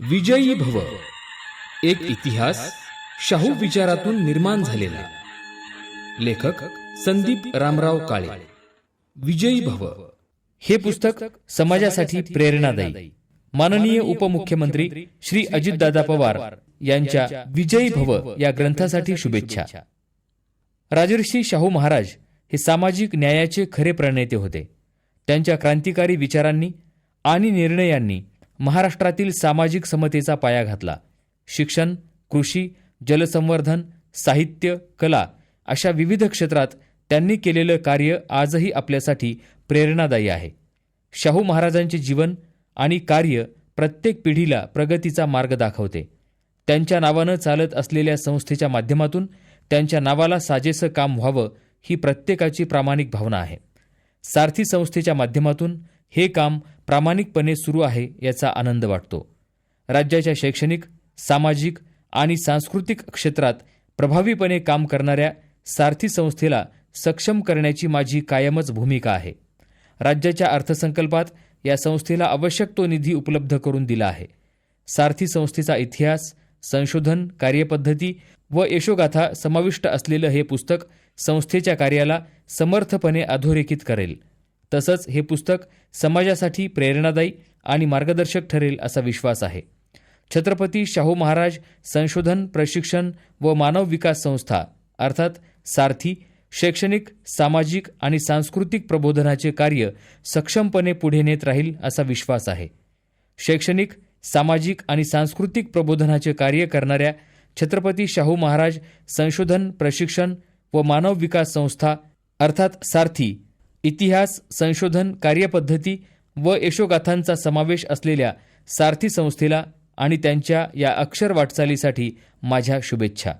विजयी भव. एक इतिहास शाहू विचारातून निर्माण झालेला. लेखक संदीप रामराव काळे. विजयी भव. हे पुस्तक समाजासाठी प्रेरणादायी. माननीय उपमुख्यमंत्री श्री अजितदादा पवार यांच्या विजयी भव या ग्रंथासाठी शुभेच्छा. राजर्षी शाहू महाराज हे सामाजिक न्यायाचे खरे प्रणेते होते. त्यांच्या क्रांतिकारी विचारांनी आणि निर्णयांनी महाराष्ट्रातील सामाजिक समतेचा पाया घातला. शिक्षण कृषी जलसंवर्धन साहित्य कला अशा विविध क्षेत्रात त्यांनी केलेलं कार्य आजही आपल्यासाठी प्रेरणादायी आहे. शाहू महाराजांचे जीवन आणि कार्य प्रत्येक पिढीला प्रगतीचा मार्ग दाखवते. त्यांच्या नावानं चालत असलेल्या संस्थेच्या माध्यमातून त्यांच्या नावाला साजेसं काम व्हावं ही प्रत्येकाची प्रामाणिक भावना आहे. सारथी संस्थेच्या माध्यमातून हे काम प्रामाणिकपणे सुरू आहे याचा आनंद वाटतो. राज्याच्या शैक्षणिक सामाजिक आणि सांस्कृतिक क्षेत्रात प्रभावीपणे काम करणाऱ्या सारथी संस्थेला सक्षम करण्याची माझी कायमच भूमिका आहे. राज्याच्या अर्थसंकल्पात या संस्थेला आवश्यक तो निधी उपलब्ध करून दिला आहे. सारथी संस्थेचा इतिहास संशोधन कार्यपद्धती व यशोगाथा समाविष्ट असलेलं हे पुस्तक संस्थेच्या कार्याला समर्थपणे अधोरेखित करेल. तसंच हे पुस्तक समाजासाठी प्रेरणादायी आणि मार्गदर्शक ठरेल असा विश्वास आहे. छत्रपती शाहू महाराज संशोधन प्रशिक्षण व मानव विकास संस्था अर्थात सारथी शैक्षणिक सामाजिक आणि सांस्कृतिक प्रबोधनाचे कार्य सक्षमपणे पुढे नेत राहील असा विश्वास आहे. शैक्षणिक सामाजिक आणि सांस्कृतिक प्रबोधनाचे कार्य करणाऱ्या छत्रपती शाहू महाराज संशोधन प्रशिक्षण व मानव विकास संस्था अर्थात सारथी इतिहास संशोधन कार्यपद्धती व यशोगाथांचा समावेश असलेल्या सारथी संस्थेला आणि त्यांच्या या अक्षर वाटचालीसाठी माझ्या शुभेच्छा.